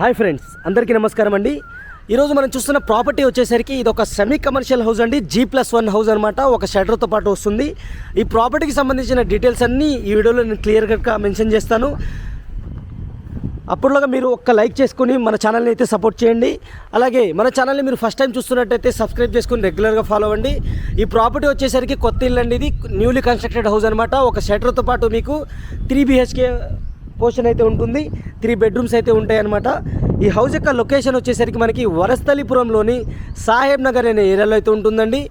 Hi friends అందరికీ నమస్కారం అండి. ఈరోజు మనం చూస్తున్న ప్రాపర్టీ వచ్చేసరికి ఇది ఒక సెమీ కమర్షియల్ హౌస్ అండి. జీ ప్లస్ వన్ హౌస్ అనమాట ఒక షటర్తో పాటు వస్తుంది. ఈ ప్రాపర్టీకి సంబంధించిన డీటెయిల్స్ అన్నీ ఈ వీడియోలో నేను క్లియర్గా మెన్షన్ చేస్తాను. అప్పుడులాగా మీరు ఒక్క లైక్ చేసుకుని మన ఛానల్ని అయితే సపోర్ట్ చేయండి. అలాగే మన ఛానల్ని మీరు ఫస్ట్ టైం చూస్తున్నట్టయితే సబ్స్క్రైబ్ చేసుకుని రెగ్యులర్గా ఫాలో అవ్వండి. ఈ ప్రాపర్టీ వచ్చేసరికి కొత్త ఇల్లు అండి ఇది. న్యూలీ కన్స్ట్రక్టెడ్ హౌస్ అనమాట ఒక షటర్తో పాటు మీకు త్రీ బిహెచ్కే పోర్షన్ అయితే ఉంటుంది. త్రీ బెడ్రూమ్స్ అయితే ఉంటాయి అనమాట ఈ హౌస్ యొక్క లొకేషన్ వచ్చేసరికి మనకి వరస్థలిపురంలోని సాహెబ్ నగర్ అనే ఏరియాలో అయితే ఉంటుందండి.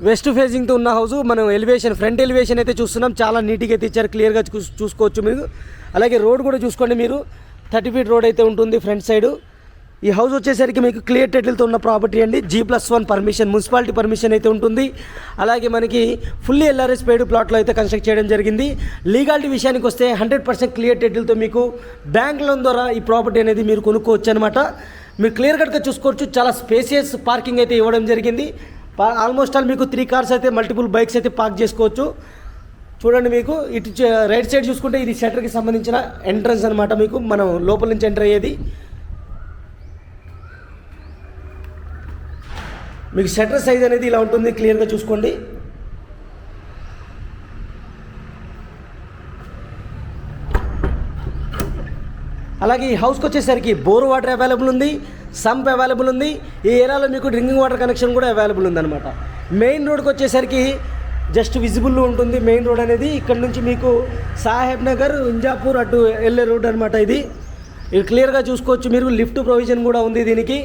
వెస్ట్ ఫేసింగ్తో ఉన్న హౌస్ మనం ఎలివేషన్ ఫ్రంట్ ఎలివేషన్ అయితే చూస్తున్నాం. చాలా నీట్గా అయితే ఇచ్చారు. క్లియర్గా చూ- చూసుకోవచ్చు మీరు. అలాగే రోడ్ కూడా చూసుకోండి మీరు. థర్టీ ఫీట్ రోడ్ అయితే ఉంటుంది. ఫ్రంట్ సైడ్ ఈ హౌస్ వచ్చేసరికి మీకు క్లియర్ టైటిల్తో ఉన్న ప్రాపర్టీ అండి. G plus one permission municipality permission అయితే ఉంటుంది. అలాగే మనకి ఫుల్లీ ఎల్ఆర్ఎస్ పేడ్ ప్లాట్లో అయితే కన్స్ట్రక్ట్ చేయడం జరిగింది. లీగాలిటీ విషయానికి వస్తే హండ్రెడ్ పర్సెంట్ క్లియర్ టైటిల్తో మీకు బ్యాంక్ లోన్ ద్వారా ఈ ప్రాపర్టీ అనేది మీరు కొనుక్కోవచ్చు అనమాట మీరు క్లియర్ కట్గా చూసుకోవచ్చు. చాలా స్పేసియస్ పార్కింగ్ అయితే ఇవ్వడం జరిగింది. ఆల్మోస్ట్ ఆల్ మీకు త్రీ కార్స్ అయితే మల్టిపుల్ బైక్స్ అయితే పార్క్ చేసుకోవచ్చు. చూడండి మీకు ఇటు రైట్ సైడ్ చూసుకుంటే ఇది షట్టర్కి సంబంధించిన ఎంట్రన్స్ అనమాట మీకు. మనం లోపల నుంచి ఎంటర్ అయ్యేది. మీకు షట్టర్ సైజ్ అనేది ఇలా ఉంటుంది క్లియర్గా చూసుకోండి. అలాగే ఈ హౌస్కి వచ్చేసరికి బోర్ వాటర్ అవైలబుల్ ఉంది సంప్ అవైలబుల్ ఉంది. ఈ ఏరియాలో మీకు డ్రింకింగ్ వాటర్ కనెక్షన్ కూడా అవైలబుల్ ఉందన్నమాట. మెయిన్ రోడ్కి వచ్చేసరికి జస్ట్ విజిబుల్ ఉంటుంది మెయిన్ రోడ్ అనేది. ఇక్కడ నుంచి మీకు సాహెబ్ నగర్ ఇంజాపూర్ అటు వెళ్ళే రోడ్ అనమాట ఇది. ఇది క్లియర్గా చూసుకోవచ్చు మీరు లిఫ్ట్ ప్రొవిజన్ కూడా ఉంది దీనికి.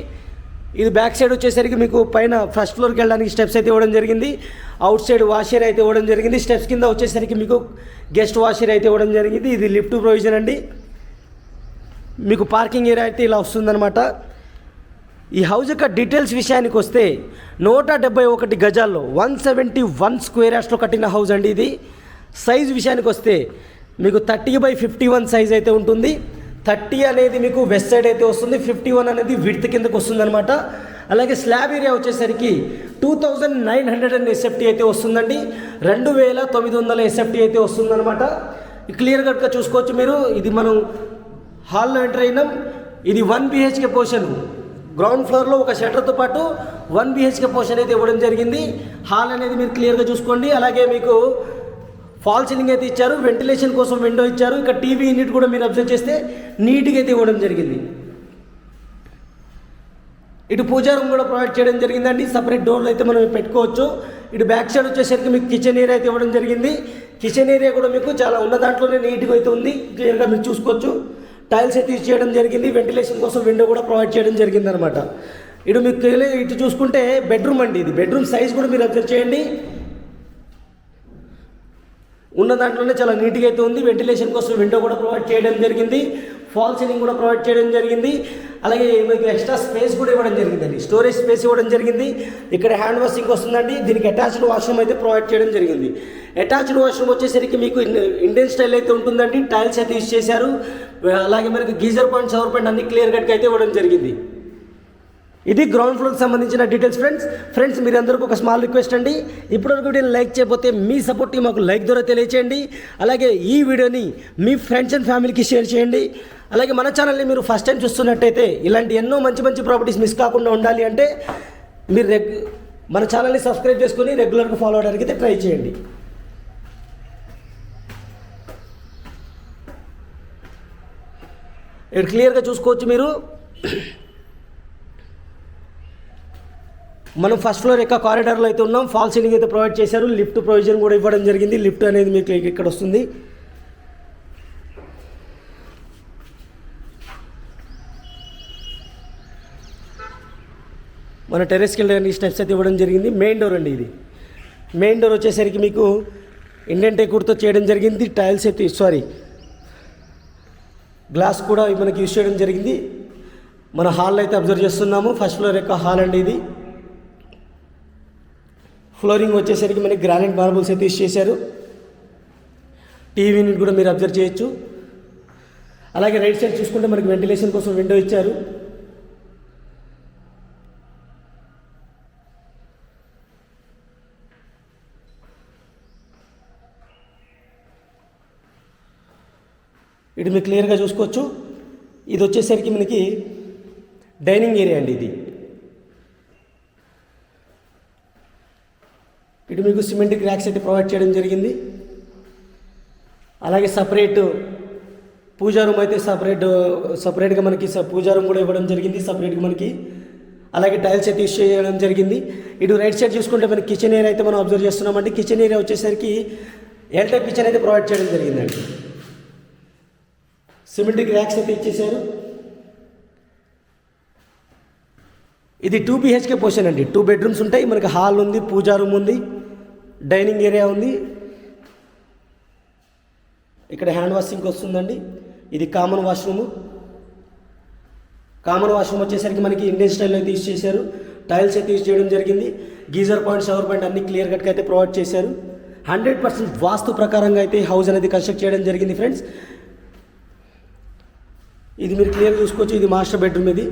ఇది బ్యాక్ సైడ్ వచ్చేసరికి మీకు పైన ఫస్ట్ ఫ్లోర్కి వెళ్ళడానికి స్టెప్స్ అయితే ఇవ్వడం జరిగింది. అవుట్ సైడ్ వాషర్ అయితే ఇవ్వడం జరిగింది. స్టెప్స్ కింద వచ్చేసరికి మీకు గెస్ట్ వాషర్ అయితే ఇవ్వడం జరిగింది. ఇది లిఫ్ట్ ప్రొవిజన్ అండి. మీకు పార్కింగ్ ఏరియా అయితే ఇలా వస్తుందన్నమాట. ఈ హౌస్ యొక్క డీటెయిల్స్ విషయానికి వస్తే నూట డెబ్బై ఒకటి గజాల్లో వన్ సెవెంటీ వన్ స్క్వేర్ యార్డ్స్లో కట్టిన హౌస్ అండి ఇది. సైజ్ విషయానికి వస్తే మీకు thirty by fifty one size అయితే ఉంటుంది. థర్టీ అనేది మీకు వెస్ట్ సైడ్ అయితే వస్తుంది ఫిఫ్టీ వన్ అనేది విడ్త్ కిందకు వస్తుంది అనమాట అలాగే స్లాబ్ ఏరియా వచ్చేసరికి two thousand nine hundred and SFT అయితే వస్తుందండి. రెండు వేల తొమ్మిది వందల ఎస్ఎఫ్టీ అయితే వస్తుందన్నమాట. క్లియర్ కట్గా చూసుకోవచ్చు మీరు. ఇది మనం హాల్లో ఎంటర్ అయినాం. ఇది వన్ బిహెచ్కే పోర్షన్. గ్రౌండ్ ఫ్లోర్లో ఒక షటర్తో పాటు వన్ బిహెచ్కే పోర్షన్ అయితే ఇవ్వడం జరిగింది. హాల్ అనేది మీరు క్లియర్గా చూసుకోండి. అలాగే మీకు ఫాల్ సీలింగ్ అయితే ఇచ్చారు వెంటిలేషన్ కోసం విండో ఇచ్చారు. ఇక టీవీ యూనిట్ కూడా మీరు అబ్జర్వ్ చేస్తే నీట్గా అయితే ఇవ్వడం జరిగింది. ఇటు పూజా రూమ్ కూడా ప్రొవైడ్ చేయడం జరిగిందండి. సపరేట్ డోర్లు అయితే మనం పెట్టుకోవచ్చు. ఇటు బ్యాక్ సైడ్ వచ్చేసరికి మీకు కిచెన్ ఏరియా అయితే ఇవ్వడం జరిగింది. కిచెన్ ఏరియా కూడా మీకు చాలా ఉన్న దాంట్లోనే నీట్గా అయితే ఉంది. క్లియర్గా మీరు చూసుకోవచ్చు. టైల్స్ అయితే యూజ్ చేయడం జరిగింది. వెంటిలేషన్ కోసం విండో కూడా ప్రొవైడ్ చేయడం జరిగింది అనమాట ఇటు మీకు ఇటు చూసుకుంటే బెడ్రూమ్ అండి ఇది. బెడ్రూమ్ సైజ్ కూడా మీరు అబ్జర్వ్ చేయండి. ఉన్న దాంట్లోనే చాలా నీట్గా అయితే ఉంది. వెంటిలేషన్ కోసం విండో కూడా ప్రొవైడ్ చేయడం జరిగింది. ఫాల్ సీలింగ్ కూడా ప్రొవైడ్ చేయడం జరిగింది. అలాగే మీకు ఎక్స్ట్రా స్పేస్ కూడా ఇవ్వడం జరిగిందండి. స్టోరేజ్ స్పేస్ ఇవ్వడం జరిగింది. ఇక్కడ హ్యాండ్ వాషింగ్ వస్తుందండి. దీనికి అటాచ్డ్ వాష్రూమ్ అయితే ప్రొవైడ్ చేయడం జరిగింది. అటాచ్డ్ వాష్రూమ్ వచ్చేసరికి మీకు ఇండియన్ స్టైల్ అయితే ఉంటుందండి. టైల్స్ అయితే యూజ్ చేశారు. అలాగే మనకి గీజర్ పాయింట్ షవర్ పాయింట్ అన్ని క్లియర్ కట్గా అయితే ఇవ్వడం జరిగింది. ఇది గ్రౌండ్ ఫ్లోర్కి సంబంధించిన డీటెయిల్స్ ఫ్రెండ్స్ ఫ్రెండ్స్ మీరు అందరికీ ఒక స్మాల్ రిక్వెస్ట్ అండి. ఇప్పటివరకు వీడియోని లైక్ చేయకపోతే మీ సపోర్ట్ మాకు లైక్ ద్వారా తెలియచేయండి. అలాగే ఈ వీడియోని మీ ఫ్రెండ్స్ అండ్ ఫ్యామిలీకి షేర్ చేయండి. అలాగే మన ఛానల్ని మీరు ఫస్ట్ టైం చూస్తున్నట్టయితే ఇలాంటి ఎన్నో మంచి మంచి ప్రాపర్టీస్ మిస్ కాకుండా ఉండాలి అంటే మీరు రెగ్ మన ఛానల్ని సబ్స్క్రైబ్ చేసుకుని రెగ్యులర్గా ఫాలో అవడానికి అయితే ట్రై చేయండి. ఇక్కడ క్లియర్గా చూసుకోవచ్చు మీరు. మనం ఫస్ట్ ఫ్లోర్ యొక్క కారిడార్లో అయితే ఉన్నాం. ఫాల్ సీలింగ్ అయితే ప్రొవైడ్ చేశారు. లిఫ్ట్ ప్రొవిజన్ కూడా ఇవ్వడం జరిగింది. లిఫ్ట్ అనేది మీకు ఇక్కడ వస్తుంది. మన టెరెస్కి వెళ్ళడానికి స్టెప్స్ అయితే ఇవ్వడం జరిగింది. మెయిన్ డోర్ అండి ఇది. మెయిన్ డోర్ వచ్చేసరికి మీకు ఇండియన్ టేకూర్తో చేయడం జరిగింది. టైల్స్ అయితే సారీ గ్లాస్ కూడా మనకి యూజ్ చేయడం జరిగింది. మన హాల్ అయితే అబ్జర్వ్ చేస్తున్నాము. ఫస్ట్ ఫ్లోర్ యొక్క హాల్ అండి ఇది. ఫ్లోరింగ్ వచ్చేసరికి మనకి గ్రానైట్ మార్బుల్స్ అయితే చేశారు టీవీని కూడా మీరు అబ్జర్వ్ చేయొచ్చు. అలాగే రైట్ సైడ్ చూసుకుంటే మనకి వెంటిలేషన్ కోసం విండో ఇచ్చారు. ఇటు మీరు క్లియర్గా చూసుకోవచ్చు. ఇది వచ్చేసరికి మనకి డైనింగ్ ఏరియా అండి ఇది. ఇటు మీకు సిమెంట్ ర్యాక్స్ అయితే ప్రొవైడ్ చేయడం జరిగింది. అలాగే సపరేట్ పూజా రూమ్ అయితే సపరేట్ సపరేట్గా మనకి స- పూజా రూమ్ కూడా ఇవ్వడం జరిగింది సపరేట్గా మనకి. అలాగే టైల్స్ అయితే యూస్ చేయడం జరిగింది. ఇటు రైట్ సైడ్ చూసుకుంటే మనకి కిచెన్ ఏరియా అయితే మనం అబ్జర్వ్ చేస్తున్నామండి. కిచెన్ ఏరియా వచ్చేసరికి ఎల్ కిచెన్ అయితే ప్రొవైడ్ చేయడం జరిగిందండి. సిమెంట్కి ర్యాక్స్ అయితే ఇచ్చేసారు ఇది టూ బిహెచ్కే పోర్షన్ అండి. టూ బెడ్రూమ్స్ ఉంటాయి మనకి హాల్ ఉంది పూజా రూమ్ ఉంది. డైనింగ్ ఏరియా ఉంది. ఇక్కడ హ్యాండ్ వాషింగ్కి వస్తుందండి. ఇది కామన్ వాష్రూమ్. కామన్ వాష్రూమ్ వచ్చేసరికి మనకి ఇండియన్ స్టైల్లో అయితే యూస్ చేశారు. టైల్స్ అయితే యూస్ చేయడం జరిగింది. గీజర్ పాయింట్ షవర్ పాయింట్ అన్ని క్లియర్ కట్గా అయితే ప్రొవైడ్ చేశారు. హండ్రెడ్ పర్సెంట్ వాస్తు ప్రకారంగా అయితే హౌస్ అనేది కన్స్ట్రక్ట్ చేయడం జరిగింది ఫ్రెండ్స్. ఇది మీరు క్లియర్ చూసుకోవచ్చు. ఇది మాస్టర్ బెడ్రూమ్ ఇది.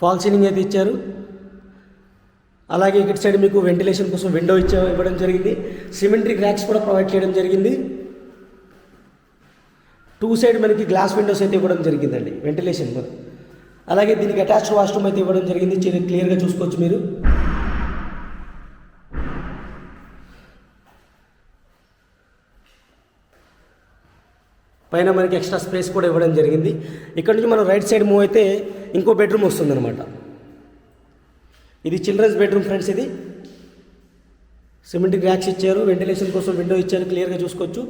ఫాల్ సీలింగ్ అయితే ఇచ్చారు. అలాగే ఇక్కడ సైడ్ మీకు వెంటిలేషన్ కోసం విండో ఇచ్చే ఇవ్వడం జరిగింది. సిమెంట్రీ ర్యాక్స్ కూడా ప్రొవైడ్ చేయడం జరిగింది. టూ సైడ్ మనకి గ్లాస్ విండోస్ అయితే ఇవ్వడం జరిగిందండి వెంటిలేషన్ అలాగే దీనికి అటాచ్డ్ వాష్రూమ్ అయితే ఇవ్వడం జరిగింది. క్లియర్గా చూసుకోవచ్చు మీరు. పైన మనకి ఎక్స్ట్రా స్పేస్ కూడా ఇవ్వడం జరిగింది. ఇక్కడ నుంచి మనం రైట్ సైడ్ మూవ్ అయితే ఇంకో బెడ్రూమ్ వస్తుందన్నమాట. ఇది చిల్డ్రన్స్ బెడ్రూమ్ ఫ్రెండ్స్ ఇది. సిమెంట్ ర్యాక్స్ ఇచ్చారు వెంటిలేషన్ కోసం విండో ఇచ్చారు క్లియర్గా చూసుకోవచ్చు.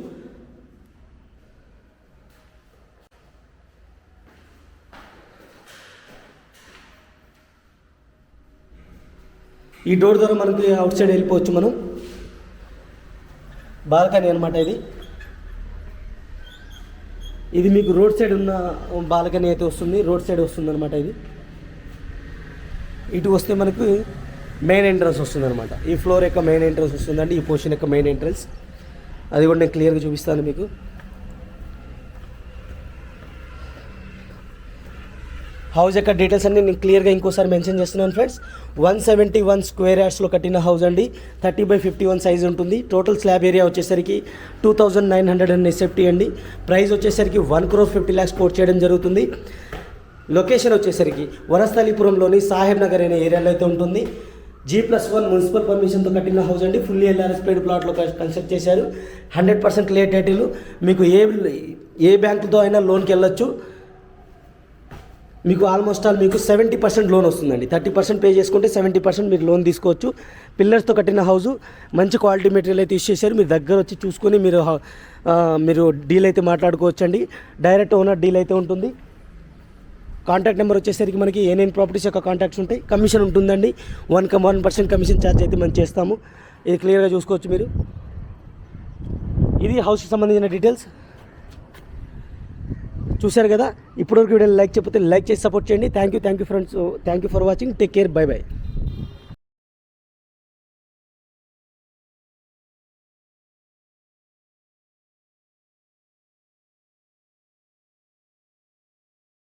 ఈ డోర్ ద్వారా మనకి అవుట్ సైడ్ వెళ్ళిపోవచ్చు మనం. బాల్కనీ అనమాట ఇది. ఇది మీకు రోడ్ సైడ్ ఉన్న బాల్కనీ అయితే వస్తుంది రోడ్ సైడ్ వస్తుంది అనమాట ఇది. ఇటు వస్తే మనకు మెయిన్ ఎంట్రన్స్ వస్తుంది అనమాట ఈ ఫ్లోర్ యొక్క మెయిన్ ఎంట్రన్స్ వస్తుందండి ఈ పోర్షన్ యొక్క మెయిన్ ఎంట్రన్స్ అది కూడా నేను క్లియర్గా చూపిస్తాను మీకు. హౌస్ యొక్క డీటెయిల్స్ అన్ని నేను క్లియర్గా ఇంకోసారి మెన్షన్ చేస్తున్నాను friends one seventy one square యార్డ్స్లో కట్టిన హౌస్ అండి. Thirty by fifty one size ఉంటుంది. టోటల్ స్లాబ్ ఏరియా వచ్చేసరికి two thousand nine hundred and SFT అండి. ప్రైస్ వచ్చేసరికి one crore fifty lakhs quote చేయడం జరుగుతుంది. లొకేషన్ వచ్చేసరికి వనస్థలిపురంలోని సాహెబ్ నగర్ అనే ఏరియాలో అయితే ఉంటుంది. జీ ప్లస్ వన్ మున్సిపల్ పర్మిషన్తో కట్టిన హౌస్ అండి. ఫుల్లీ ఎల్ఆర్ఎస్ పేడ్ ప్లాట్లో కన్స్ట్రక్ట్ చేశారు. హండ్రెడ్ పర్సెంట్ లేట్ టైటిల్ మీకు ఏ ఏ బ్యాంకుతో అయినా లోన్కి వెళ్ళొచ్చు. మీకు ఆల్మోస్ట్ ఆల్ మీకు సెవెంటీ పర్సెంట్ లోన్ వస్తుందండి. థర్టీ పర్సెంట్ పే చేసుకుంటే సెవెంటీ పర్సెంట్ మీరు లోన్ తీసుకోవచ్చు. పిల్లర్స్తో కట్టిన హౌస్ మంచి క్వాలిటీ మెటీరియల్ అయితే యూస్ చేశారు. మీరు దగ్గర వచ్చి చూసుకొని మీరు మీరు డీల్ అయితే మాట్లాడుకోవచ్చండి. డైరెక్ట్ ఓనర్ డీల్ అయితే ఉంటుంది. కాంటాక్ట్ నెంబర్ వచ్చేసరికి మనకి ఏ ప్రాపర్టీస్ యొక్క కాంటాక్ట్స్ ఉంటాయి. కమిషన్ ఉంటుందండి. One cum one percent commission charge అయితే మనం చేస్తాము. ఇది క్లియర్గా చూసుకోవచ్చు మీరు. ఇది హౌస్కి సంబంధించిన డీటెయిల్స్ చూశారు కదా? ఇప్పటివరకు వీడియో లైక్ చెప్పితే లైక్ చేసి సపోర్ట్ చేయండి. Thank you thank you friends thank you for watching take care bye bye